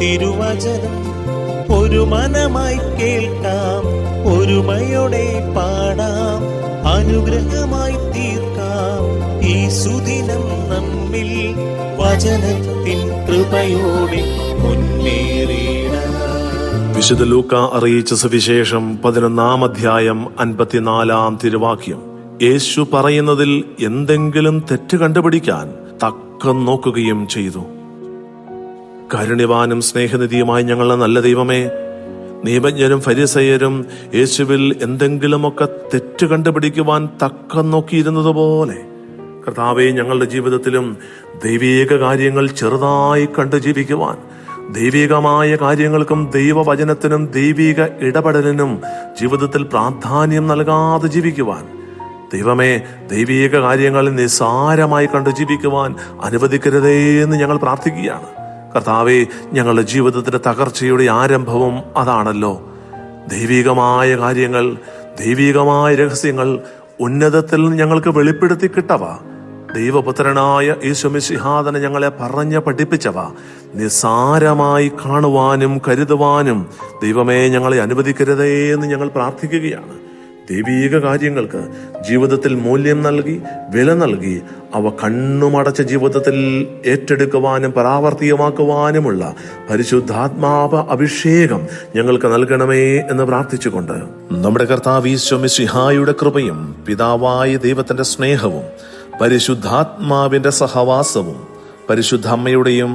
തിരുവചനം ഒരു മനമായി കേൾക്കാം ഒരുമയോടെ പാടാം അനുഗ്രഹമായി തീർക്കാം. ഈ സുദിനം നമ്മിൽ വചനത്തിൻ കൃപയോടെ മുന്നേറിയിടാം വിശുദ്ധ ലൂക്ക അറിയിച്ച സുവിശേഷം പതിനൊന്നാം അധ്യായം അൻപത്തിനാലാം തിരുവാക്യം. യേശു പറയുന്നതിൽ എന്തെങ്കിലും തെറ്റ് കണ്ടുപിടിക്കാൻ തക്കം നോക്കുകയും ചെയ്തു. കരുണിവാനും സ്നേഹനിധിയുമായി ഞങ്ങളുടെ നല്ല ദൈവമേ നിയമജ്ഞരും ഫരിസയരും യേശുവിൽ എന്തെങ്കിലുമൊക്കെ തെറ്റ് കണ്ടുപിടിക്കുവാൻ തക്കം നോക്കിയിരുന്നതുപോലെ കർത്താവെ ഞങ്ങളുടെ ജീവിതത്തിലും ദൈവീക കാര്യങ്ങൾ ചെറുതായി കണ്ടു ജീവിക്കുവാൻ ദൈവികമായ കാര്യങ്ങൾക്കും ദൈവവചനത്തിനും ദൈവിക ഇടപെടലിനും ജീവിതത്തിൽ പ്രാധാന്യം നൽകാതെ ജീവിക്കുവാൻ ദൈവമേ ദൈവീക കാര്യങ്ങൾ നിസ്സാരമായി കണ്ടു ജീവിക്കുവാൻ അനുവദിക്കരുതേ എന്ന് ഞങ്ങൾ പ്രാർത്ഥിക്കുകയാണ്. കർത്താവെ ഞങ്ങളുടെ ജീവിതത്തിന്റെ തകർച്ചയുടെ ആരംഭവും അതാണല്ലോ. ദൈവികമായ കാര്യങ്ങൾ ദൈവികമായ രഹസ്യങ്ങൾ ഉന്നതത്തിൽ ഞങ്ങൾക്ക് വെളിപ്പെടുത്തി കിട്ടവ. ദൈവപുത്രനായ ഈശ്വമിഷിഹാദന ഞങ്ങളെ പറഞ്ഞ് പഠിപ്പിച്ചവ. നിസാരമായി കാണുവാനും കരുതുവാനും ദൈവമേ ഞങ്ങളെ അനുവദിക്കരുതേ എന്ന് ഞങ്ങൾ പ്രാർത്ഥിക്കുകയാണ്. ദൈവീക കാര്യങ്ങൾക്ക് ജീവിതത്തിൽ മൂല്യം നൽകി വില നൽകി അവ കണ്ണുമടച്ച ജീവിതത്തിൽ ഏറ്റെടുക്കുവാനും പരാവർത്തികമാക്കുവാനുമുള്ള പരിശുദ്ധാത്മാവ അഭിഷേകം ഞങ്ങൾക്ക് നൽകണമേ എന്ന് പ്രാർത്ഥിച്ചുകൊണ്ട് നമ്മുടെ കർത്താവ് ഈശ്വമിസിഹായുടെ കൃപയും പിതാവായ ദൈവത്തിന്റെ സ്നേഹവും പരിശുദ്ധാത്മാവിന്റെ സഹവാസവും പരിശുദ്ധ അമ്മയുടെയും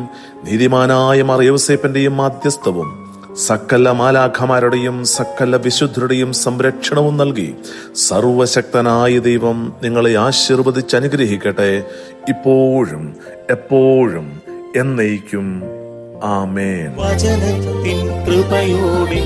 നീതിമാനായ മറിയൗസേപ്പന്റെയും മാധ്യസ്ഥവും സകല മാലാഖമാരുടെയും സകല വിശുദ്ധരുടെയും സംരക്ഷണവും നൽകി സർവശക്തനായ ദൈവം നിങ്ങളെ ആശീർവദിച്ച് അനുഗ്രഹിക്കട്ടെ. ഇപ്പോഴും എപ്പോഴും എന്നേക്കും. ആമേൻ. വചനത്തിൻ കൃപയോടെ